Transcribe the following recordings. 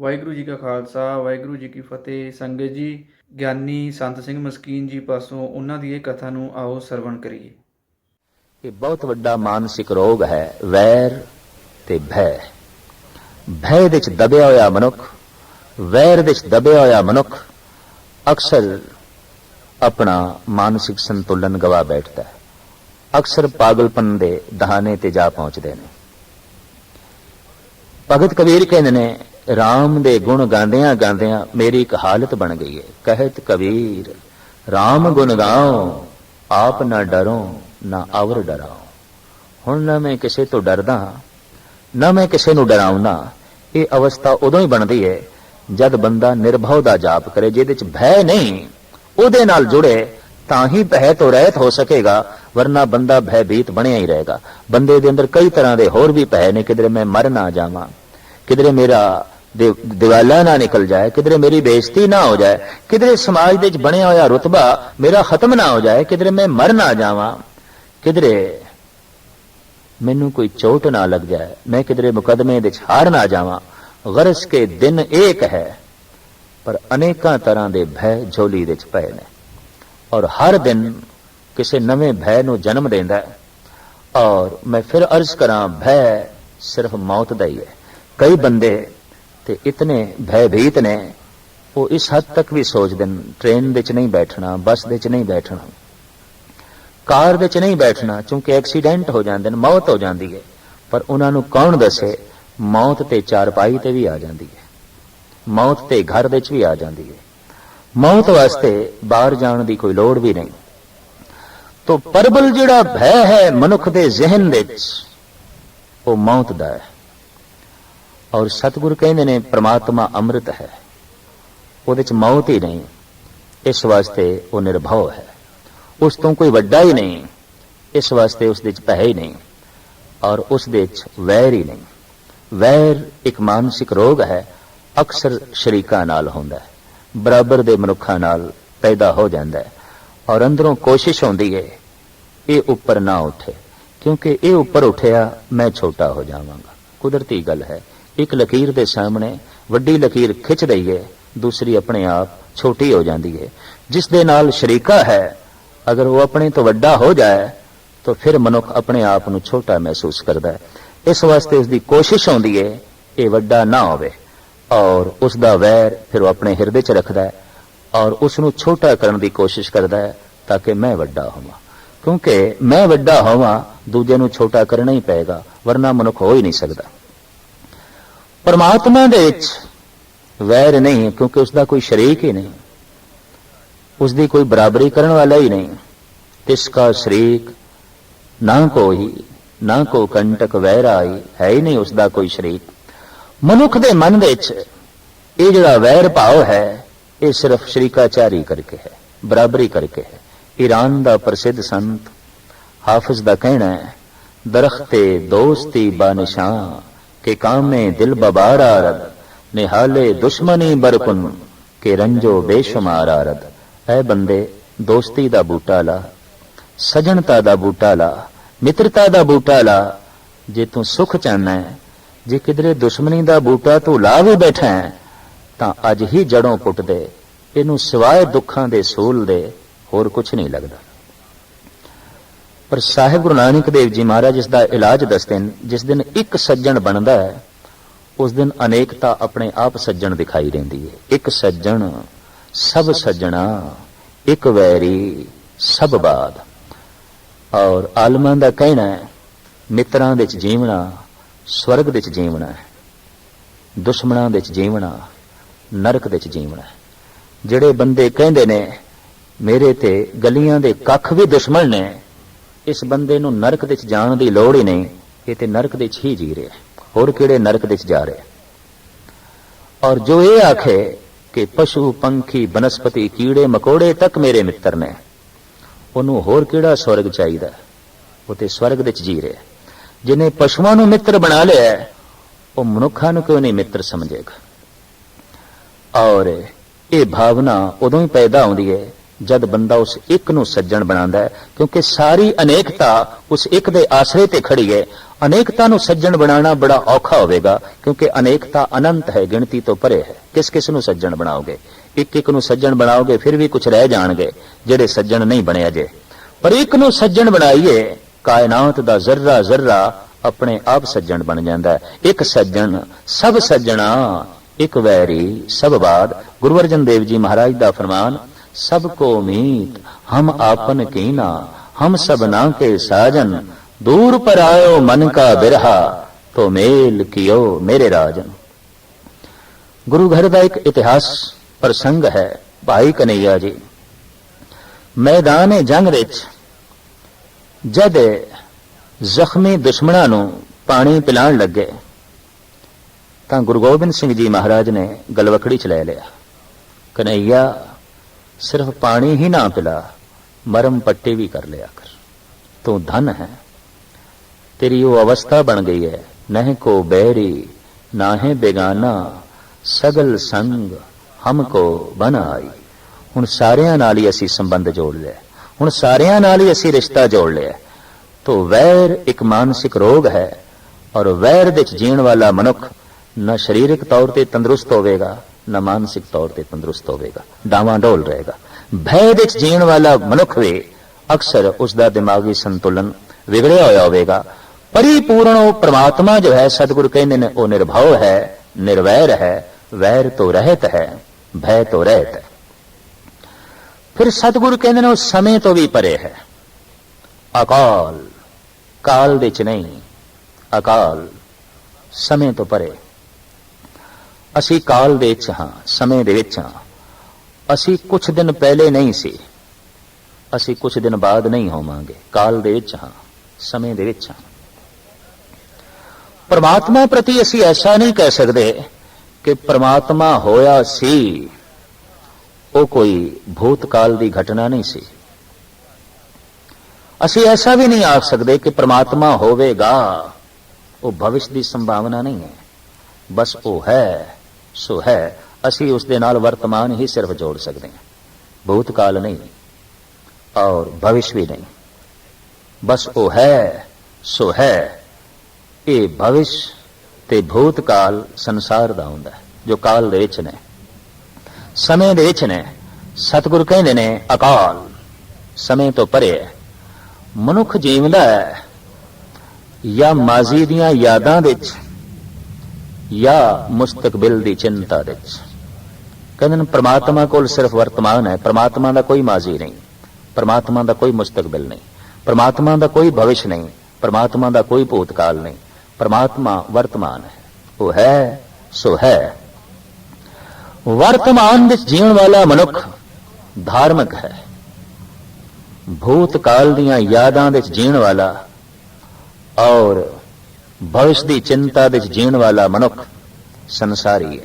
ਵਾਹਿਗੁਰੂ ਜੀ ਕਾ ਖਾਲਸਾ, ਵਾਹਿਗੁਰੂ ਜੀ ਕੀ ਫਤਿਹ। ਸੰਗਤ ਜੀ, ਗਿਆਨੀ ਸੰਤ ਸਿੰਘ ਮਸਕੀਨ ਜੀ ਪਾਸੋਂ ਉਹਨਾਂ ਦੀ ਇਹ ਕਥਾ ਨੂੰ ਆਓ ਸਰਵਣ ਕਰੀਏ। ਇਹ ਬਹੁਤ ਵੱਡਾ ਮਾਨਸਿਕ ਰੋਗ ਹੈ, ਵੈਰ ਤੇ ਭੈ। ਭੈ ਵਿੱਚ ਦਬਿਆ ਹੋਇਆ ਮਨੁੱਖ, ਵੈਰ ਵਿੱਚ ਦਬਿਆ ਹੋਇਆ ਮਨੁੱਖ ਅਕਸਰ ਆਪਣਾ ਮਾਨਸਿਕ ਸੰਤੁਲਨ ਗਵਾ ਬੈਠਦਾ ਹੈ। ਅਕਸਰ ਪਾਗਲਪਨ ਦੇ ਦਹਾਨੇ ਤੇ ਜਾ ਪਹੁੰਚਦੇ ਨੇ। ਭਗਤ ਕਬੀਰ ਕਹਿੰਦੇ ਨੇ RAM ਦੇ ਗੁਣ ਗਾਉਂਦਿਆਂ ਗਾਉਂਦਿਆਂ ਮੇਰੀ ਇੱਕ ਹਾਲਤ ਬਣ ਗਈ ਹੈ। ਕਹਿਤ ਕਬੀਰ RAM ਗੁਣ ਗਾਓ ਆਪ ਨਾ ਡਰੋ, ਨਾ ਅਵਰ ਡਰਾਓ ਹੁਣ ਨਾ ਮੈਂ ਕਿਸੇ ਤੋਂ ਡਰਦਾ, ਨਾ ਮੈਂ ਕਿਸੇ ਨੂੰ ਡਰਾਉਂਦਾ ਇਹ ਅਵਸਥਾ ਉਦੋਂ ਹੀ ਬਣਦੀ ਹੈ ਜਦ ਬੰਦਾ ਨਿਰਭਉ ਦਾ ਜਾਪ ਕਰੇ, ਜਿਹਦੇ ਚ ਭੈ ਨਹੀਂ, ਉਹਦੇ ਨਾਲ ਜੁੜੇ ਤਾਂ ਹੀ ਭੈ ਤੋਂ ਰਹਿਤ ਹੋ ਸਕੇਗਾ, ਵਰਨਾ ਬੰਦਾ ਭੈਭੀਤ ਬਣਿਆ ਹੀ ਰਹੇਗਾ। ਬੰਦੇ ਦੇ ਅੰਦਰ ਕਈ ਤਰ੍ਹਾਂ ਦੇ ਹੋਰ ਵੀ ਭੈ ਨੇ, ਕਿਧਰੇ ਮੈਂ ਮਰ ਨਾ ਜਾਵਾਂ, ਕਿਧਰੇ ਮੇਰਾ ਦਿਵਾਲਾ ਨਾ ਨਿਕਲ ਜਾਏ, ਕਿਧਰੇ ਮੇਰੀ ਬੇਇੱਜ਼ਤੀ ਨਾ ਹੋ ਜਾਏ, ਕਿਧਰੇ ਸਮਾਜ ਦੇ ਵਿੱਚ ਬਣਿਆ ਹੋਇਆ ਰੁਤਬਾ ਮੇਰਾ ਖਤਮ ਨਾ ਹੋ ਜਾਏ, ਕਿਧਰੇ ਮੈਂ ਮਰ ਨਾ ਜਾਵਾਂ, ਕਿਧਰੇ ਮੈਨੂੰ ਕੋਈ ਚੋਟ ਨਾ ਲੱਗ ਜਾਏ, ਮੈਂ ਕਿਧਰੇ ਮੁਕਦਮੇ ਦੇ ਵਿੱਚ ਹਾਰ ਨਾ ਜਾਵਾਂ ਗਰਜ਼ ਕੇ ਦਿਨ ਏਕ ਹੈ, ਪਰ ਅਨੇਕਾਂ ਤਰ੍ਹਾਂ ਦੇ ਭੈ ਝੋਲੀ ਦੇ ਵਿੱਚ ਪਏ ਨੇ। ਔਰ ਹਰ ਦਿਨ ਕਿਸੇ ਨਵੇਂ ਭੈ ਨੂੰ ਜਨਮ ਦਿੰਦਾ ਹੈ। ਔਰ ਮੈਂ ਫਿਰ ਅਰਜ਼ ਕਰਾਂ, ਭੈ ਸਿਰਫ ਮੌਤ ਦਾ ਹੀ ਹੈ। ਕਈ ਬੰਦੇ ਤੇ ਇਤਨੇ ਭੈਭੀਤ ਨੇ, ਉਹ ਇਸ ਹੱਦ ਤੱਕ ਵੀ ਸੋਚਦੇ ਨੇ, ਟ੍ਰੇਨ ਵਿੱਚ ਨਹੀਂ ਬੈਠਣਾ, ਬੱਸ ਵਿੱਚ ਨਹੀਂ ਬੈਠਣਾ, ਕਾਰ ਵਿੱਚ ਨਹੀਂ ਬੈਠਣਾ, ਕਿਉਂਕਿ ਐਕਸੀਡੈਂਟ ਹੋ ਜਾਂਦੇ ਨੇ, ਮੌਤ ਹੋ ਜਾਂਦੀ ਹੈ। ਪਰ ਉਹਨਾਂ ਨੂੰ ਕੌਣ ਦੱਸੇ? ਮੌਤ ਤੇ ਚਾਰਪਾਈ ਤੇ ਵੀ ਆ ਜਾਂਦੀ ਹੈ। ਮੌਤ ਤੇ ਘਰ ਵਿੱਚ ਵੀ ਆ ਜਾਂਦੀ ਹੈ। ਮੌਤ ਵਾਸਤੇ ਬਾਹਰ ਜਾਣ ਦੀ ਕੋਈ ਲੋੜ ਵੀ ਨਹੀਂ। ਤੋ ਪਰਬਲ ਜਿਹੜਾ ਭੈ ਹੈ ਮਨੁੱਖ ਦੇ ਜ਼ਿਹਨ ਵਿੱਚ, ਉਹ ਮੌਤ ਦਾ ਹੈ। ਔਰ ਸਤਿਗੁਰ ਕਹਿੰਦੇ ਨੇ, ਪ੍ਰਮਾਤਮਾ ਅੰਮ੍ਰਿਤ ਹੈ। ਉਹਦੇ ਚ ਮੌਤ ਹੀ ਨਹੀਂ, ਇਸ ਵਾਸਤੇ ਉਹ ਨਿਰਭਉ ਹੈ। ਉਸ ਤੋਂ ਕੋਈ ਵੱਡਾ ਹੀ ਨਹੀਂ, ਇਸ ਵਾਸਤੇ ਉਸ ਦੇ ਵਿੱਚ ਭੈ ਹੀ ਨਹੀਂ, ਔਰ ਉਸ ਦੇ ਵਿੱਚ ਵੈਰ ਹੀ ਨਹੀਂ। ਵੈਰ ਇੱਕ ਮਾਨਸਿਕ ਰੋਗ ਹੈ, ਅਕਸਰ ਸ਼ਰੀਕਾਂ ਨਾਲ ਹੁੰਦਾ ਹੈ। ਬਰਾਬਰ ਦੇ ਮਨੁੱਖਾਂ ਨਾਲ ਪੈਦਾ ਹੋ ਜਾਂਦਾ ਹੈ, ਔਰ ਅੰਦਰੋਂ ਕੋਸ਼ਿਸ਼ ਹੁੰਦੀ ਹੈ, ਇਹ ਉੱਪਰ ਨਾ ਉੱਠੇ। ਕਿਉਂਕਿ ਇਹ ਉੱਪਰ ਉੱਠਿਆ, ਮੈਂ ਛੋਟਾ ਹੋ ਜਾਵਾਂਗਾ। ਕੁਦਰਤੀ ਗੱਲ ਹੈ ਇੱਕ ਲਕੀਰ ਦੇ ਸਾਹਮਣੇ ਵੱਡੀ ਲਕੀਰ ਖਿੱਚ ਦਈਏ ਦੂਸਰੀ ਆਪਣੇ ਆਪ ਛੋਟੀ ਹੋ ਜਾਂਦੀ ਹੈ। ਜਿਸ ਦੇ ਨਾਲ ਸ਼ਰੀਕਾ ਹੈ, ਅਗਰ ਉਹ ਆਪਣੇ ਤੋਂ ਵੱਡਾ ਹੋ ਜਾਏ, ਤਾਂ ਫਿਰ ਮਨੁੱਖ ਆਪਣੇ ਆਪ ਨੂੰ ਛੋਟਾ ਮਹਿਸੂਸ ਕਰਦਾ ਹੈ। ਇਸ ਵਾਸਤੇ ਉਸ ਦੀ ਕੋਸ਼ਿਸ਼ ਹੁੰਦੀ ਹੈ, ਇਹ ਵੱਡਾ ਨਾ ਹੋਵੇ ਔਰ ਉਸ ਦਾ ਵੈਰ ਫਿਰ ਉਹ ਆਪਣੇ ਹਿਰਦੇ 'ਚ ਰੱਖਦਾ ਹੈ ਔਰ ਉਸ ਨੂੰ ਛੋਟਾ ਕਰਨ ਦੀ ਕੋਸ਼ਿਸ਼ ਕਰਦਾ ਹੈ ਤਾਂ ਕਿ ਮੈਂ ਵੱਡਾ ਹੋਵਾਂ। ਕਿਉਂਕਿ ਮੈਂ ਵੱਡਾ ਹੋਵਾਂ, ਦੂਜੇ ਨੂੰ ਛੋਟਾ ਕਰਨਾ ਹੀ ਪਏਗਾ, ਵਰਨਾ ਮਨੁੱਖ ਹੋ ਹੀ ਨਹੀਂ ਸਕਦਾ। ਪਰਮਾਤਮਾ ਦੇ ਵਿੱਚ ਵੈਰ ਨਹੀਂ, ਕਿਉਂਕਿ ਉਸ ਦਾ ਕੋਈ ਸ਼ਰੀਕ ਹੀ ਨਹੀਂ। ਉਸ ਦੀ ਕੋਈ ਬਰਾਬਰੀ ਕਰਨ ਵਾਲਾ ਹੀ ਨਹੀਂ। ਤਿਸ ਕਾ ਸ਼ਰੀਕ, ਨਾ ਕੋਈ ਨਾ ਕੋ ਕੰਟਕ ਵੈਰ ਆਈ ਹੈ ਹੀ ਨਹੀਂ ਉਸ ਦਾ ਕੋਈ ਸ਼ਰੀਕ। ਮਨੁੱਖ ਦੇ ਮਨ ਵਿੱਚ ਇਹ ਜਿਹੜਾ ਵੈਰ ਭਾਵ ਹੈ, ਇਹ ਸਿਰਫ ਸ਼ਰੀਕਾਚਾਰੀ ਕਰਕੇ ਹੈ, ਬਰਾਬਰੀ ਕਰਕੇ ਹੈ। ਈਰਾਨ ਦਾ ਪ੍ਰਸਿੱਧ ਸੰਤ, ਹਾਫਿਜ਼ ਦਾ ਕਹਿਣਾ ਹੈ, ਦਰਖਤੇ ਦੋਸਤੀ ਬਾਨਿਸ਼ਾਂ ਕੇ ਕਾਮੇ ਦਿਲ ਬਬਾਰਾਰਦ ਨਿਹਾਲੇ ਦੁਸ਼ਮਨੀ ਬਰਕੁਨ ਕੇ ਰੰਜੋ ਬੇਸ਼ੁਮਾਰ ਆਰਦ। ਐ ਬੰਦੇ, ਦੋਸਤੀ ਦਾ ਬੂਟਾ ਲਾ, ਸਜਣਤਾ ਦਾ ਬੂਟਾ ਲਾ, ਮਿੱਤਰਤਾ ਦਾ ਬੂਟਾ ਲਾ, ਜੇ ਤੂੰ ਸੁਖ ਚਾਹਨਾ ਹੈ, ਜੇ ਕਿਧਰੇ ਦੁਸ਼ਮਣੀ ਦਾ ਬੂਟਾ ਤੂੰ ਲਾ ਵੀ ਬੈਠਾ ਹੈ, ਤਾਂ ਅੱਜ ਹੀ ਜੜੋਂ ਪੁੱਟ ਦੇ, ਇਹਨੂੰ ਸਿਵਾਏ ਦੁੱਖਾਂ ਦੇ ਸੂਲ ਦੇ, ਹੋਰ ਕੁਝ ਨਹੀਂ ਲੱਗਦਾ। ਪਰ ਸਾਹਿਬ ਗੁਰੂ ਨਾਨਕ ਦੇਵ ਜੀ ਮਹਾਰਾਜ ਇਸ ਦਾ ਇਲਾਜ ਦੱਸਦੇ ਨੇ ਜਿਸ ਦਿਨ ਇੱਕ ਸੱਜਣ ਬਣਦਾ ਹੈ, ਉਸ ਦਿਨ ਅਨੇਕਤਾ ਆਪਣੇ ਆਪ ਸੱਜਣ ਦਿਖਾਈ ਦਿੰਦੀ ਹੈ। ਇੱਕ ਸੱਜਣ, ਸਭ ਸੱਜਣਾ, ਇੱਕ ਵੈਰੀ, ਸਭ ਬਾਦ। ਔਰ ਆਲਮਾਂ ਦਾ ਕਹਿਣਾ ਹੈ, ਮਿੱਤਰਾਂ ਵਿੱਚ ਜੀਵਣਾ, ਸਵਰਗ ਵਿੱਚ ਜੀਵਣਾ ਹੈ। ਦੁਸ਼ਮਣਾਂ ਵਿੱਚ ਜੀਵਣਾ, ਨਰਕ ਵਿੱਚ ਜੀਵਣਾ ਹੈ। ਜਿਹੜੇ ਬੰਦੇ ਕਹਿੰਦੇ ਨੇ, ਮੇਰੇ ਤੇ ਗਲੀਆਂ ਦੇ ਕੱਖ ਵੀ ਦੁਸ਼ਮਣ ਨੇ ਇਸ ਬੰਦੇ ਨੂੰ ਨਰਕ ਦੇ ਚ ਜਾਣ ਦੀ ਲੋੜ ਹੀ ਨਹੀਂ, ਇਹ ਤੇ ਨਰਕ ਦੇ ਚ ਹੀ ਜੀ ਰਿਹਾ ਹੋਰ ਕਿਹੜੇ ਨਰਕ ਦੇ ਚ ਜਾ ਰਿਹਾ ਔਰ ਜੋ ਇਹ ਆਖੇ ਕਿ ਪਸ਼ੂ, ਪੰਖੀ, ਬਨਸਪਤੀ, ਕੀੜੇ, ਮਕੋੜੇ ਤੱਕ ਮੇਰੇ ਮਿੱਤਰ ਨੇ, ਉਹਨੂੰ ਹੋਰ ਕਿਹੜਾ ਸਵਰਗ ਚਾਹੀਦਾ? ਉਹ ਤੇ ਸਵਰਗ ਵਿੱਚ ਜੀ ਰਿਹਾ ਜਿਨੇ ਪਸ਼ੂਆਂ ਨੂੰ ਮਿੱਤਰ ਬਣਾ ਲਿਆ ਉਹ ਮਨੁੱਖਾਂ ਨੂੰ ਕਿਉਂ ਨਹੀਂ ਮਿੱਤਰ ਸਮਝੇਗਾ? ਔਰ ਇਹ ਭਾਵਨਾ ਉਦੋਂ ਹੀ ਪੈਦਾ ਹੁੰਦੀ ਹੈ ਜਦ ਬੰਦਾ ਉਸ ਇੱਕ ਨੂੰ ਸੱਜਣ ਬਣਾਉਂਦਾ ਹੈ, ਕਿਉਂਕਿ ਸਾਰੀ ਅਨੇਕਤਾ ਉਸ ਇੱਕ ਦੇ ਆਸਰੇ ਤੇ ਖੜੀ ਹੈ। ਅਨੇਕਤਾ ਨੂੰ ਸੱਜਣ ਬਣਾਉਣਾ ਬੜਾ ਔਖਾ ਹੋਵੇਗਾ, ਕਿਉਂਕਿ ਅਨੇਕਤਾ ਅਨੰਤ ਹੈ, ਗਿਣਤੀ ਤੋਂ ਪਰੇ ਹੈ। ਕਿਸ ਕਿਸ ਨੂੰ ਸੱਜਣ ਬਣਾਓਗੇ? ਇੱਕ ਇੱਕ ਨੂੰ ਸੱਜਣ ਬਣਾਓਗੇ, ਫਿਰ ਵੀ ਕੁਝ ਰਹਿ ਜਾਣਗੇ, ਜਿਹੜੇ ਸੱਜਣ ਨਹੀਂ ਬਣੇ ਅਜੇ। ਪਰ ਇੱਕ ਨੂੰ ਸੱਜਣ ਬਣਾਈਏ, ਕਾਇਨਾਤ ਦਾ ਜ਼ਰਰਾ ਜ਼ਰਰਾ ਆਪਣੇ ਆਪ ਸੱਜਣ ਬਣ ਜਾਂਦਾ ਹੈ। ਇੱਕ ਸੱਜਣ, ਸਭ ਸੱਜਣਾ, ਇੱਕ ਵੈਰੀ, ਸਭ ਬਾਦ। ਗੁਰੂ ਅਰਜਨ ਦੇਵ ਜੀ ਮਹਾਰਾਜ ਦਾ ਫਰਮਾਨ ਸਭ ਕੋ ਮੀਤ ਹਮ ਆਪਨ ਕੀਨਾ ਹਮ ਸਭਨਾ ਕੇ ਸਾਜਨ ਦੂਰ ਪਰ ਆਇਓ ਮਨ ਕਾ ਬਿਰਹਾ ਤੋ ਮੇਲ ਕਿਓ ਮੇਰੇ ਰਾਜਨ ਗੁਰੂ ਘਰ ਦਾ ਇੱਕ ਇਤਿਹਾਸ ਪ੍ਰਸੰਗ ਹੈ ਭਾਈ ਕਨਈਆ ਜੀ ਮੈਦਾਨ ਜੰਗ ਵਿੱਚ ਜਦ ਜ਼ਖਮੀ ਦੁਸ਼ਮਣਾਂ ਨੂੰ ਪਾਣੀ ਪਿਲਾਉਣ ਲੱਗੇ ਤਾਂ ਗੁਰੂ ਗੋਬਿੰਦ ਸਿੰਘ ਜੀ ਮਹਾਰਾਜ ਨੇ ਗਲਵਕੜੀ ਚ ਲੈ ਲਿਆ ਕਨਈਆ ਸਿਰਫ ਪਾਣੀ ਹੀ ਨਾ ਪਿਲਾ, ਮਰਮ ਪੱਟੀ ਵੀ ਕਰ ਲਿਆ ਕਰ। ਤੂੰ ਧਨ ਹੈ, ਤੇਰੀ ਉਹ ਅਵਸਥਾ ਬਣ ਗਈ ਹੈ। ਨਹਿ ਕੋ ਬੈਰੀ ਨਾਹੇ ਬੇਗਾਨਾ, ਸਗਲ ਸੰਗ ਹਮ ਹਮਕੋ ਬਨਾਈ ਹੁਣ ਸਾਰਿਆਂ ਨਾਲ ਹੀ ਅਸੀਂ ਸੰਬੰਧ ਜੋੜ ਲਿਆ। ਹੁਣ ਸਾਰਿਆਂ ਨਾਲ ਹੀ ਅਸੀਂ ਰਿਸ਼ਤਾ ਜੋੜ ਲਿਆ। ਤੋ ਵੈਰ ਇੱਕ ਮਾਨਸਿਕ ਰੋਗ ਹੈ, ਔਰ ਵੈਰ ਵਿੱਚ ਜੀਣ ਵਾਲਾ ਮਨੁੱਖ ਨਾ ਸਰੀਰਕ ਤੌਰ ਤੇ ਤੰਦਰੁਸਤ ਹੋਵੇਗਾ ਨਾ ਮਾਨਸਿਕ ਤੌਰ ਤੇ ਤੰਦਰੁਸਤ ਹੋਵੇਗਾ, ਡਾਵਾਂ ਡੋਲ ਰਹੇਗਾ। ਭੈ ਵਿੱਚ ਜੀਣ ਵਾਲਾ ਮਨੁੱਖ ਵੀ ਅਕਸਰ ਉਸ ਦਾ ਦਿਮਾਗੀ ਸੰਤੁਲਨ ਵਿਗੜਿਆ ਹੋਇਆ ਹੋਵੇਗਾ। ਪਰਿਪੂਰਨ ਉਹ ਪ੍ਰਮਾਤਮਾ ਜੋ ਹੈ, ਸਤਿਗੁਰ ਕਹਿੰਦੇ ਨੇ, ਉਹ ਨਿਰਭਉ ਹੈ, ਨਿਰਵੈਰ ਹੈ, ਵੈਰ ਤੋਂ ਰਹਿਤ ਹੈ, ਭੈ ਤੋਂ ਰਹਿਤ ਹੈ। ਫਿਰ ਸਤਿਗੁਰ ਕਹਿੰਦੇ ਨੇ, ਉਹ ਸਮੇਂ ਤੋਂ ਵੀ ਪਰੇ ਹੈ। ਅਕਾਲ, ਕਾਲ ਵਿੱਚ ਨਹੀਂ, ਅਕਾਲ, ਸਮੇਂ ਤੋਂ ਪਰੇ। ਅਸੀਂ ਕਾਲ ਦੇ ਵਿੱਚ ਹਾਂ, ਸਮੇਂ ਦੇ ਵਿੱਚ ਹਾਂ। ਅਸੀਂ ਕੁਝ ਦਿਨ ਪਹਿਲੇ ਨਹੀਂ ਸੀ। ਅਸੀਂ ਕੁਝ ਦਿਨ ਬਾਅਦ ਨਹੀਂ ਹੋਵਾਂਗੇ। ਕਾਲ ਦੇ ਵਿੱਚ ਹਾਂ, ਸਮੇਂ ਦੇ ਵਿੱਚ ਹਾਂ। ਪਰਮਾਤਮਾ ਪ੍ਰਤੀ ਅਸੀਂ ਐਸਾ ਨਹੀਂ ਕਹਿ ਸਕਦੇ ਕਿ ਪਰਮਾਤਮਾ ਹੋਇਆ ਸੀ। ਉਹ ਕੋਈ ਭੂਤਕਾਲ ਦੀ ਘਟਨਾ ਨਹੀਂ ਸੀ। ਅਸੀਂ ਐਸਾ ਵੀ ਨਹੀਂ ਆਖ ਸਕਦੇ ਕਿ ਪਰਮਾਤਮਾ ਹੋਵੇਗਾ। ਉਹ ਭਵਿਸ਼ ਦੀ ਸੰਭਾਵਨਾ ਨਹੀਂ ਹੈ। ਬਸ ਉਹ ਹੈ। ਸੋ ਹੈ, ਅਸੀਂ ਉਸ ਦੇ ਨਾਲ ਵਰਤਮਾਨ ਹੀ ਸਿਰਫ ਜੋੜ ਸਕਦੇ ਹਾਂ। ਭੂਤਕਾਲ ਨਹੀਂ, ਔਰ ਭਵਿਸ਼ ਵੀ ਨਹੀਂ। ਬਸ ਉਹ ਹੈ, ਸੋ ਹੈ, ਇਹ ਭਵਿਸ਼ ਤੇ ਭੂਤਕਾਲ ਸੰਸਾਰ ਦਾ ਹੁੰਦਾ ਜੋ ਕਾਲ ਦੇ ਵਿੱਚ ਨੇ। ਸਮੇਂ ਦੇ ਵਿੱਚ ਨੇ, ਸਤਿਗੁਰ ਕਹਿੰਦੇ ਨੇ ਅਕਾਲ। ਸਮੇਂ ਤੋਂ ਪਰੇ ਹੈ। ਮਨੁੱਖ ਜੀਵਦਾ ਹੈ, ਜਾਂ ਮਾਜ਼ੀ ਦੀਆਂ ਯਾਦਾਂ ਵਿੱਚ ਜਾਂ ਮੁਸਤਕਬਲ ਦੀ ਚਿੰਤਾ ਵਿੱਚ ਕਹਿੰਦੇ ਨੇ ਪ੍ਰਮਾਤਮਾ ਕੋਲ ਸਿਰਫ ਵਰਤਮਾਨ ਹੈ ਪ੍ਰਮਾਤਮਾ ਦਾ ਕੋਈ ਮਾਜ਼ੀ ਨਹੀਂ ਪ੍ਰਮਾਤਮਾ ਦਾ ਕੋਈ ਮੁਸਤਕਬਲ ਨਹੀਂ ਪ੍ਰਮਾਤਮਾ ਦਾ ਕੋਈ ਭਵਿਸ਼ ਨਹੀਂ ਪ੍ਰਮਾਤਮਾ ਦਾ ਕੋਈ ਭੂਤਕਾਲ ਨਹੀਂ ਪ੍ਰਮਾਤਮਾ ਵਰਤਮਾਨ ਹੈ ਉਹ ਹੈ ਸੋ ਹੈ ਵਰਤਮਾਨ ਵਿੱਚ ਜੀਣ ਵਾਲਾ ਮਨੁੱਖ ਧਾਰਮਿਕ ਹੈ ਭੂਤਕਾਲ ਦੀਆਂ ਯਾਦਾਂ ਵਿੱਚ ਜੀਣ ਵਾਲਾ ਔਰ ਭਵਿਸ਼ ਦੀ ਚਿੰਤਾ ਵਿੱਚ ਜੀਣ ਵਾਲਾ ਮਨੁੱਖ ਸੰਸਾਰੀ ਹੈ।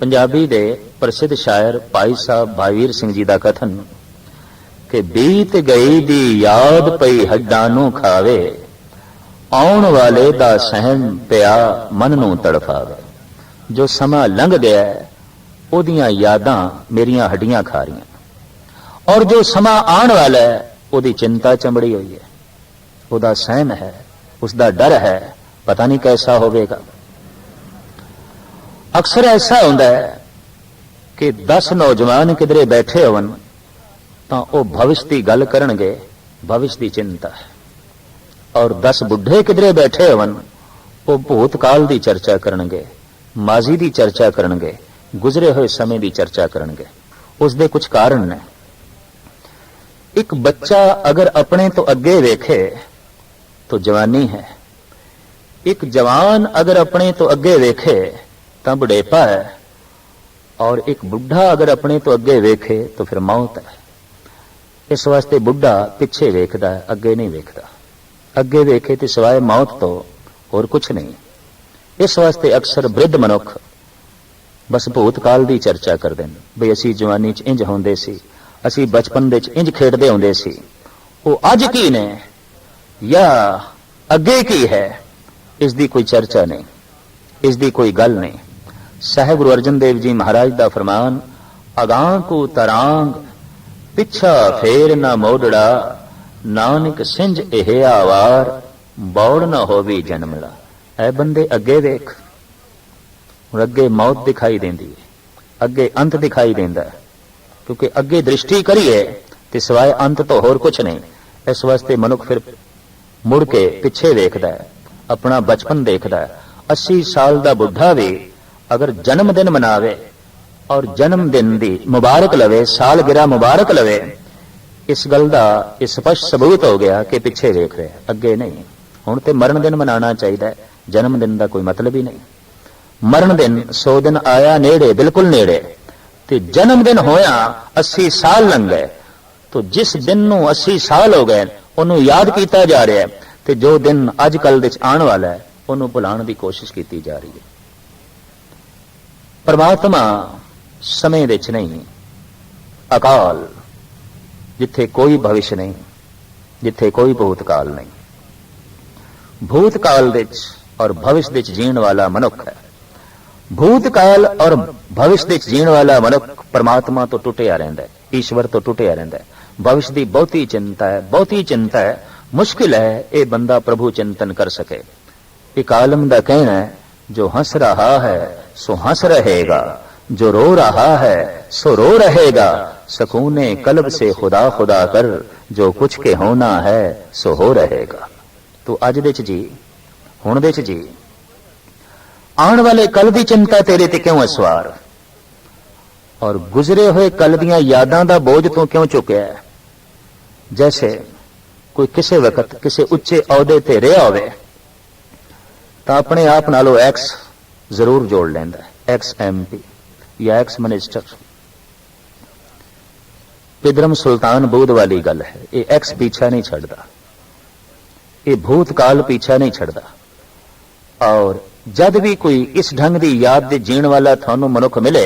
ਪੰਜਾਬੀ ਦੇ ਪ੍ਰਸਿੱਧ ਸ਼ਾਇਰ ਭਾਈ ਸਾਹਿਬ ਭਾਈਵੀਰ ਸਿੰਘ ਜੀ ਦਾ ਕਥਨ ਕਿ ਬੀਤ ਗਈ ਦੀ ਯਾਦ ਪਈ ਹੱਡਾਂ ਨੂੰ ਖਾਵੇ, ਆਉਣ ਵਾਲੇ ਦਾ ਸਹਿਣ ਪਿਆ ਮਨ ਨੂੰ ਤੜਫਾਵੇ। ਜੋ ਸਮਾਂ ਲੰਘ ਗਿਆ ਉਹਦੀਆਂ ਯਾਦਾਂ ਮੇਰੀਆਂ ਹੱਡੀਆਂ ਖਾ ਰਹੀਆਂ। ਔਰ ਜੋ ਸਮਾਂ ਆਉਣ ਵਾਲਾ ਹੈ, ਉਹਦੀ ਚਿੰਤਾ ਚੰਬੜੀ ਹੋਈ ਹੈ। ਉਹਦਾ ਸਹਿਮ ਹੈ ਉਸ ਦਾ ਡਰ ਹੈ, ਪਤਾ ਨਹੀਂ ਕੈਸਾ ਹੋਵੇਗਾ। ਅਕਸਰ ਐਸਾ ਹੁੰਦਾ ਹੈ ਕਿ 10 ਨੌਜਵਾਨ ਕਿਧਰੇ ਬੈਠੇ ਹੋਣ ਤਾਂ ਉਹ ਭਵਿਸ਼ ਦੀ ਗੱਲ ਕਰਨਗੇ, ਭਵਿਸ਼ ਦੀ ਚਿੰਤਾ ਹੈ। ਔਰ 10 ਬੁੱਢੇ ਕਿਧਰੇ ਬੈਠੇ ਹੋਣ ਉਹ ਭੂਤਕਾਲ ਦੀ ਚਰਚਾ ਕਰਨਗੇ, ਮਾਜ਼ੀ ਦੀ ਚਰਚਾ ਕਰਨਗੇ, ਗੁਜ਼ਰੇ ਹੋਏ ਸਮੇਂ ਦੀ ਚਰਚਾ ਕਰਨਗੇ। ਉਸ ਦੇ ਕੁਝ ਕਾਰਨ ਨੇ। ਇੱਕ ਬੱਚਾ ਅਗਰ ਆਪਣੇ ਤੋਂ ਅੱਗੇ ਵੇਖੇ ਤਾਂ ਜਵਾਨੀ ਹੈ। ਇੱਕ ਜਵਾਨ ਅਗਰ ਆਪਣੇ ਤੋਂ ਅੱਗੇ ਵੇਖੇ ਤਾਂ ਬੁਢੇਪਾ ਹੈ। ਔਰ ਇੱਕ ਬੁੱਢਾ ਅਗਰ ਆਪਣੇ ਤੋਂ ਅੱਗੇ ਵੇਖੇ ਤਾਂ ਫਿਰ ਮੌਤ ਹੈ। ਇਸ ਵਾਸਤੇ ਬੁੱਢਾ ਪਿੱਛੇ ਵੇਖਦਾ ਹੈ ਅੱਗੇ ਨਹੀਂ ਵੇਖਦਾ। ਅੱਗੇ ਵੇਖੇ ਤੇ ਸਿਵਾਏ ਮੌਤ ਤੋਂ ਹੋਰ ਕੁਝ ਨਹੀਂ। ਇਸ ਵਾਸਤੇ ਅਕਸਰ ਬ੍ਰਿਧ ਮਨੁੱਖ ਬਸ ਭੂਤਕਾਲ ਦੀ ਚਰਚਾ ਕਰਦੇ ਨੇ। ਬਈ ਅਸੀਂ ਜਵਾਨੀ 'ਚ ਇੰਜ ਹੁੰਦੇ ਸੀ, ਅਸੀਂ ਬਚਪਨ ਦੇ 'ਚ ਇੰਜ ਖੇਡਦੇ ਹੁੰਦੇ ਸੀ। ਉਹ ਅੱਜ ਕੀ ਨੇ? ਜਾਂ ਅੱਗੇ ਕੀ ਹੈ? ਇਸ ਦੀ ਕੋਈ ਚਰਚਾ ਨਹੀਂ ਇਸ ਦੀ ਕੋਈ ਗੱਲ ਨਹੀਂ। ਸਾਹਿਬ ਗੁਰੂ ਅਰਜਨ ਦੇਵ ਜੀ ਮਹਾਰਾਜ ਦਾ ਫਰਮਾਨ ਅਗਾਂ ਕੋ ਤਰਾਂਗ, ਪਿੱਛਾ ਫੇਰ ਨਾ ਮੋੜੜਾ, ਨਾਨਕ ਸਿੰਝ ਇਹ ਆਵਾਰ, ਬੌੜ ਨਾ ਹੋਵੇ ਜਨਮੜਾ ਐ ਬੰਦੇ ਅੱਗੇ ਵੇਖ। ਹੁਣ ਅੱਗੇ ਮੌਤ ਦਿਖਾਈ ਦਿੰਦੀ ਹੈ ਅੱਗੇ ਅੰਤ ਦਿਖਾਈ ਦਿੰਦਾ ਕਿਉਂਕਿ ਅੱਗੇ ਦ੍ਰਿਸ਼ਟੀ ਕਰੀਏ, ਤੇ ਸਿਵਾਏ ਅੰਤ ਤੋਂ ਹੋਰ ਕੁਝ ਨਹੀਂ। ਇਸ ਵਾਸਤੇ ਮਨੁੱਖ ਫਿਰ ਮੁੜ ਕੇ ਪਿੱਛੇ ਵੇਖਦਾ ਹੈ, ਆਪਣਾ ਬਚਪਨ ਦੇਖਦਾ ਹੈ। 80 ਸਾਲ ਦਾ ਬੁੱਢਾ ਵੀ ਅਗਰ ਜਨਮ ਦਿਨ ਮਨਾਵੇ ਔਰ ਜਨਮ ਦਿਨ ਦੀ ਮੁਬਾਰਕ ਲਵੇ ਸਾਲਗਿਰਾ ਮੁਬਾਰਕ ਲਵੇ, ਇਸ ਗੱਲ ਦਾ ਇਹ ਸਪਸ਼ਟ ਸਬੂਤ ਹੋ ਗਿਆ ਕਿ ਪਿੱਛੇ ਵੇਖ ਰਿਹਾ ਅੱਗੇ ਨਹੀਂ। ਹੁਣ ਤੇ ਮਰਨ ਦਿਨ ਮਨਾਉਣਾ ਚਾਹੀਦਾ ਹੈ। ਜਨਮ ਦਿਨ ਦਾ ਕੋਈ ਮਤਲਬ ਹੀ ਨਹੀਂ। ਮਰਨ ਦਿਨ 100 ਦਿਨ ਆਇਆ ਨੇੜੇ, ਬਿਲਕੁਲ ਨੇੜੇ। ਤੇ ਜਨਮ ਦਿਨ ਹੋਇਆ 80 ਸਾਲ ਲੰਘ ਗਏ। ਤੋ ਜਿਸ ਦਿਨ ਨੂੰ 80 ਸਾਲ ਹੋ ਗਏ, ਉਹਨੂੰ ਯਾਦ ਕੀਤਾ ਜਾ ਰਿਹਾ ਹੈ ਤੇ ਜੋ ਦਿਨ ਅੱਜ ਕੱਲ ਦੇ ਚ ਆਉਣ ਵਾਲਾ ਹੈ, ਉਹਨੂੰ ਭੁਲਾਉਣ ਦੀ ਕੋਸ਼ਿਸ਼ ਕੀਤੀ ਜਾ ਰਹੀ ਹੈ। ਪਰਮਾਤਮਾ ਸਮੇਂ ਵਿੱਚ ਨਹੀਂ, ਅਕਾਲ, ਜਿੱਥੇ ਕੋਈ ਭਵਿਸ਼ ਨਹੀਂ, ਜਿੱਥੇ ਕੋਈ ਭੂਤਕਾਲ ਨਹੀਂ। ਭੂਤਕਾਲ ਵਿੱਚ ਔਰ ਭਵਿਸ਼ ਵਿੱਚ ਜੀਣ ਵਾਲਾ ਮਨੁੱਖ ਹੈ। ਭੂਤਕਾਲ ਔਰ ਭਵਿਸ਼ ਵਿੱਚ ਜੀਣ ਵਾਲਾ ਮਨੁੱਖ ਪਰਮਾਤਮਾ ਤੋਂ ਟੁੱਟਿਆ ਰਹਿੰਦਾ ਹੈ, ਈਸ਼ਵਰ ਤੋਂ ਟੁੱਟਿਆ ਰਹਿੰਦਾ ਹੈ। ਭਵਿਸ਼ ਦੀ ਬਹੁਤੀ ਚਿੰਤਾ ਹੈ ਬਹੁਤੀ ਚਿੰਤਾ ਹੈ ਮੁਸ਼ਕਿਲ ਹੈ ਇਹ ਬੰਦਾ ਪ੍ਰਭੂ ਚਿੰਤਨ ਕਰ ਸਕੇ ਇੱਕ ਆਲਮ ਦਾ ਕਹਿਣਾ ਹੈ ਜੋ ਹੰਸ ਰਹਾ ਹੈ ਸੋ ਹੰਸ ਰਹੇਗਾ जो रो रहा है सो रो रहेगा सकूने कल्ब से खुदा खुदा कर जो कुछ के होना है सो हो रहेगा ਤੂੰ ਅੱਜ ਦੇ ਚ ਜੀ ਹੁਣ ਦੇ ਚ ਜੀ ਆਉਣ ਵਾਲੇ ਕੱਲ ਦੀ ਚਿੰਤਾ ਤੇਰੇ ਤੇ ਕਿਉਂ ਹੈ ਸਵਾਰ ਔਰ ਗੁਜ਼ਰੇ ਹੋਏ ਕੱਲ ਦੀਆਂ ਯਾਦਾਂ ਦਾ ਬੋਝ ਤੂੰ ਕਿਉਂ ਚੁੱਕਿਆ ਹੈ ਜੈਸੇ ਕੋਈ ਕਿਸੇ ਵਕਤ ਕਿਸੇ ਉੱਚੇ ਅਹੁਦੇ ਤੇ ਰਿਹਾ ਹੋਵੇ ਤਾਂ ਆਪਣੇ ਆਪ ਨਾਲੋਂ ਐਕਸ ਜ਼ਰੂਰ ਜੋੜ ਲੈਂਦਾ ਹੈ ਐਕਸ ਐਮਪੀ ਜਾਂ ਐਕਸ ਮਿਨਿਸਟਰ ਪਿਦਰਮ ਸੁਲਤਾਨ ਬੂਦ ਵਾਲੀ ਗੱਲ ਹੈ ਇਹ ਐਕਸ ਪਿੱਛਾ ਨਹੀਂ ਛੱਡਦਾ ਇਹ ਭੂਤਕਾਲ ਪਿੱਛਾ ਨਹੀਂ ਛੱਡਦਾ ਔਰ ਜਦ ਵੀ ਕੋਈ ਇਸ ਢੰਗ ਦੀ ਯਾਦ ਦੇ ਜੀਣ ਵਾਲਾ ਤੁਹਾਨੂੰ ਮਨੁੱਖ ਮਿਲੇ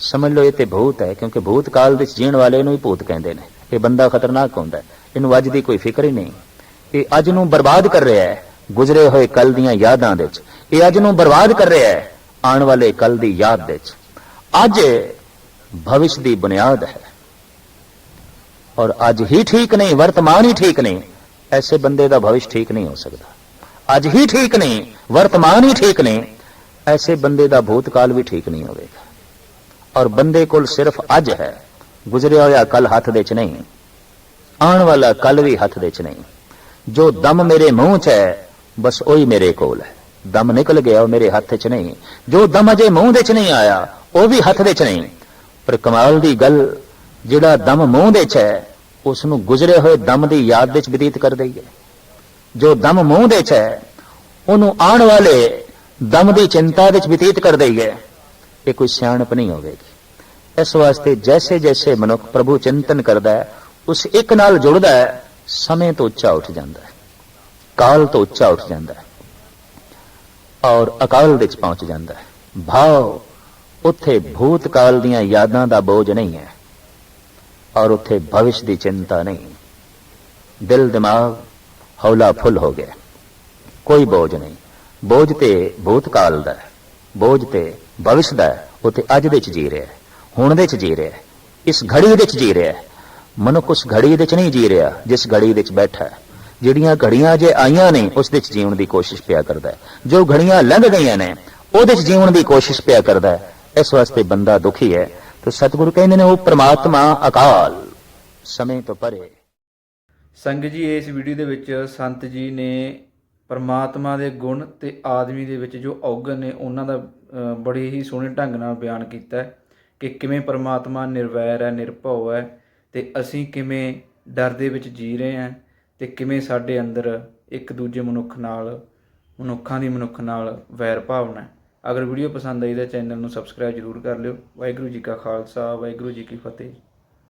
ਸਮਝ ਲਓ ਇਹ ਤੇ ਭੂਤ ਹੈ ਕਿਉਂਕਿ ਭੂਤਕਾਲ ਵਿੱਚ ਜੀਣ ਵਾਲੇ ਨੂੰ ਹੀ ਭੂਤ ਕਹਿੰਦੇ ਨੇ ਇਹ ਬੰਦਾ ਖਤਰਨਾਕ ਹੁੰਦਾ ਹੈ। ਇਹਨੂੰ ਅੱਜ ਦੀ ਕੋਈ ਫਿਕਰ ਹੀ ਨਹੀਂ। ਇਹ ਅੱਜ ਨੂੰ ਬਰਬਾਦ ਕਰ ਰਿਹਾ ਹੈ ਗੁਜ਼ਰੇ ਹੋਏ ਕੱਲ ਦੀਆਂ ਯਾਦਾਂ ਦੇ ਵਿੱਚ। ਇਹ ਅੱਜ ਨੂੰ ਬਰਬਾਦ ਕਰ ਰਿਹਾ ਹੈ ਆਉਣ ਵਾਲੇ ਕੱਲ ਦੀ ਯਾਦ ਦੇ ਵਿੱਚ। ਅੱਜ ਭਵਿਸ਼ ਦੀ ਬੁਨਿਆਦ ਹੈ। ਔਰ ਅੱਜ ਹੀ ਠੀਕ ਨਹੀਂ, ਵਰਤਮਾਨ ਹੀ ਠੀਕ ਨਹੀਂ, ਐਸੇ ਬੰਦੇ ਦਾ ਭਵਿਸ਼ ਠੀਕ ਨਹੀਂ ਹੋ ਸਕਦਾ। ਅੱਜ ਹੀ ਠੀਕ ਨਹੀਂ, ਵਰਤਮਾਨ ਹੀ ਠੀਕ ਨਹੀਂ, ਐਸੇ ਬੰਦੇ ਦਾ ਭੂਤਕਾਲ ਵੀ ਠੀਕ ਨਹੀਂ ਹੋਵੇਗਾ। ਔਰ ਬੰਦੇ ਕੋਲ ਸਿਰਫ ਅੱਜ ਹੈ। ਗੁਜ਼ਰਿਆ ਹੋਇਆ ਕੱਲ ਹੱਥ ਦੇ ਚ ਨਹੀਂ, ਆਉਣ ਵਾਲਾ ਕੱਲ ਵੀ ਹੱਥ ਦੇ ਚ ਨਹੀਂ। ਜੋ ਦਮ ਮੇਰੇ ਮੂੰਹ 'ਚ ਹੈ, ਬਸ ਉਹੀ ਮੇਰੇ ਕੋਲ ਹੈ। ਦਮ ਨਿਕਲ ਗਿਆ, ਉਹ ਮੇਰੇ ਹੱਥ 'ਚ ਨਹੀਂ। ਜੋ ਦਮ ਅਜੇ ਮੂੰਹ ਦੇ 'ਚ ਨਹੀਂ ਆਇਆ, ਉਹ ਵੀ ਹੱਥ ਦੇ 'ਚ ਨਹੀਂ। ਪਰ ਕਮਾਲ ਦੀ ਗੱਲ, ਜਿਹੜਾ ਦਮ ਮੂੰਹ ਦੇ 'ਚ ਹੈ ਉਸ ਨੂੰ ਗੁਜ਼ਰੇ ਹੋਏ ਦਮ ਦੀ ਯਾਦ ਵਿੱਚ ਬਤੀਤ ਕਰ ਦਈਏ ਜੋ ਦਮ ਮੂੰਹ ਦੇ 'ਚ ਹੈ, ਉਹਨੂੰ ਆਉਣ ਵਾਲੇ ਦਮ ਦੀ ਚਿੰਤਾ ਵਿੱਚ ਬਤੀਤ ਕਰ ਦਈਏ ਇਹ ਕੋਈ ਸਿਆਣਪ ਨਹੀਂ ਹੋਵੇਗੀ। ਇਸ ਵਾਸਤੇ ਜੈਸੇ ਜੈਸੇ ਮਨੁੱਖ ਪ੍ਰਭੂ ਚਿੰਤਨ ਕਰਦਾ ਹੈ, ਉਸ ਇੱਕ ਨਾਲ ਜੁੜਦਾ ਹੈ, ਸਮੇਂ ਤੋਂ ਉੱਚਾ ਉੱਠ ਜਾਂਦਾ ਹੈ, ਕਾਲ ਤੋਂ ਉੱਚਾ ਉੱਠ ਜਾਂਦਾ ਹੈ ਔਰ ਅਕਾਲ ਵਿੱਚ ਪਹੁੰਚ ਜਾਂਦਾ ਹੈ। ਭਾਵ ਉੱਥੇ ਭੂਤਕਾਲ ਦੀਆਂ ਯਾਦਾਂ ਦਾ ਬੋਝ ਨਹੀਂ ਹੈ ਔਰ ਉੱਥੇ ਭਵਿਸ਼ ਦੀ ਚਿੰਤਾ ਨਹੀਂ। ਦਿਲ, ਦਿਮਾਗ ਹੌਲਾ ਫੁੱਲ ਹੋ ਗਿਆ। ਕੋਈ ਬੋਝ ਨਹੀਂ। ਬੋਝ ਤੇ ਭੂਤਕਾਲ ਦਾ ਬੋਝ ਤੇ ਭਵਿਸ਼ ਦਾ ਉੱਥੇ ਅੱਜ ਵਿੱਚ ਜੀ ਰਿਹਾ ਹੈ। ਹੁਣ ਦੇ ਚ ਜੀ ਰਿਹਾ ਹੈ। ਇਸ ਘੜੀ ਦੇ ਚ ਜੀ ਰਿਹਾ ਹੈ। ਮਨੁੱਖ ਉਸ ਘੜੀ ਦੇ ਚ ਨਹੀਂ ਜੀ ਰਿਹਾ, ਜਿਸ ਘੜੀ ਦੇ ਵਿੱਚ ਬੈਠਾ ਹੈ। ਜਿਹੜੀਆਂ ਘੜੀਆਂ ਜੇ ਆਈਆਂ ਨੇ, ਉਸ ਦੇ ਚ ਜੀਉਣ ਦੀ ਕੋਸ਼ਿਸ਼ ਪਿਆ ਕਰਦਾ ਹੈ। ਜੋ ਘੜੀਆਂ ਲੰਘ ਗਈਆਂ ਨੇ, ਉਹਦੇ ਚ ਜੀਉਣ ਦੀ ਕੋਸ਼ਿਸ਼ ਪਿਆ ਕਰਦਾ ਹੈ। ਇਸ ਵਾਸਤੇ ਬੰਦਾ ਦੁਖੀ ਹੈ। ਤੇ ਸਤਿਗੁਰੂ ਕਹਿੰਦੇ ਨੇ ਉਹ ਪ੍ਰਮਾਤਮਾ ਅਕਾਲ। ਸਮੇਂ ਤੋਂ ਪਰੇ। ਸੰਗਤ ਜੀ, ਇਸ ਵੀਡੀਓ ਦੇ ਵਿੱਚ ਸੰਤ ਜੀ ਨੇ ਪਰਮਾਤਮਾ ਦੇ ਗੁਣ ਤੇ ਆਦਮੀ ਦੇ ਵਿੱਚ ਜੋ ਔਗਣ ਨੇ, ਉਹਨਾਂ ਦਾ ਬੜੇ ਹੀ ਸੋਹਣੇ ਢੰਗ ਨਾਲ ਬਿਆਨ ਕੀਤਾ ਹੈ। ਕਿ ਕਿਵੇਂ ਪਰਮਾਤਮਾ ਨਿਰਵੈਰ ਹੈ, ਨਿਰਭਉ ਹੈ ਤੇ ਅਸੀਂ ਕਿਵੇਂ ਡਰ ਦੇ ਵਿੱਚ ਜੀ ਰਹੇ ਹਾਂ ਤੇ ਕਿਵੇਂ ਸਾਡੇ ਅੰਦਰ ਇੱਕ ਦੂਜੇ ਮਨੁੱਖ ਨਾਲ, ਮਨੁੱਖਾਂ ਦੀ ਮਨੁੱਖ ਨਾਲ ਵੈਰ ਭਾਵਨਾ ਹੈ। ਅਗਰ ਵੀਡੀਓ ਪਸੰਦ ਆਈ ਤਾਂ ਚੈਨਲ ਨੂੰ ਸਬਸਕ੍ਰਾਈਬ ਜ਼ਰੂਰ ਕਰ ਲਿਓ। ਵਾਹਿਗੁਰੂ ਜੀ ਕਾ ਖਾਲਸਾ, ਵਾਹਿਗੁਰੂ ਜੀ ਕੀ ਫਤਿਹ।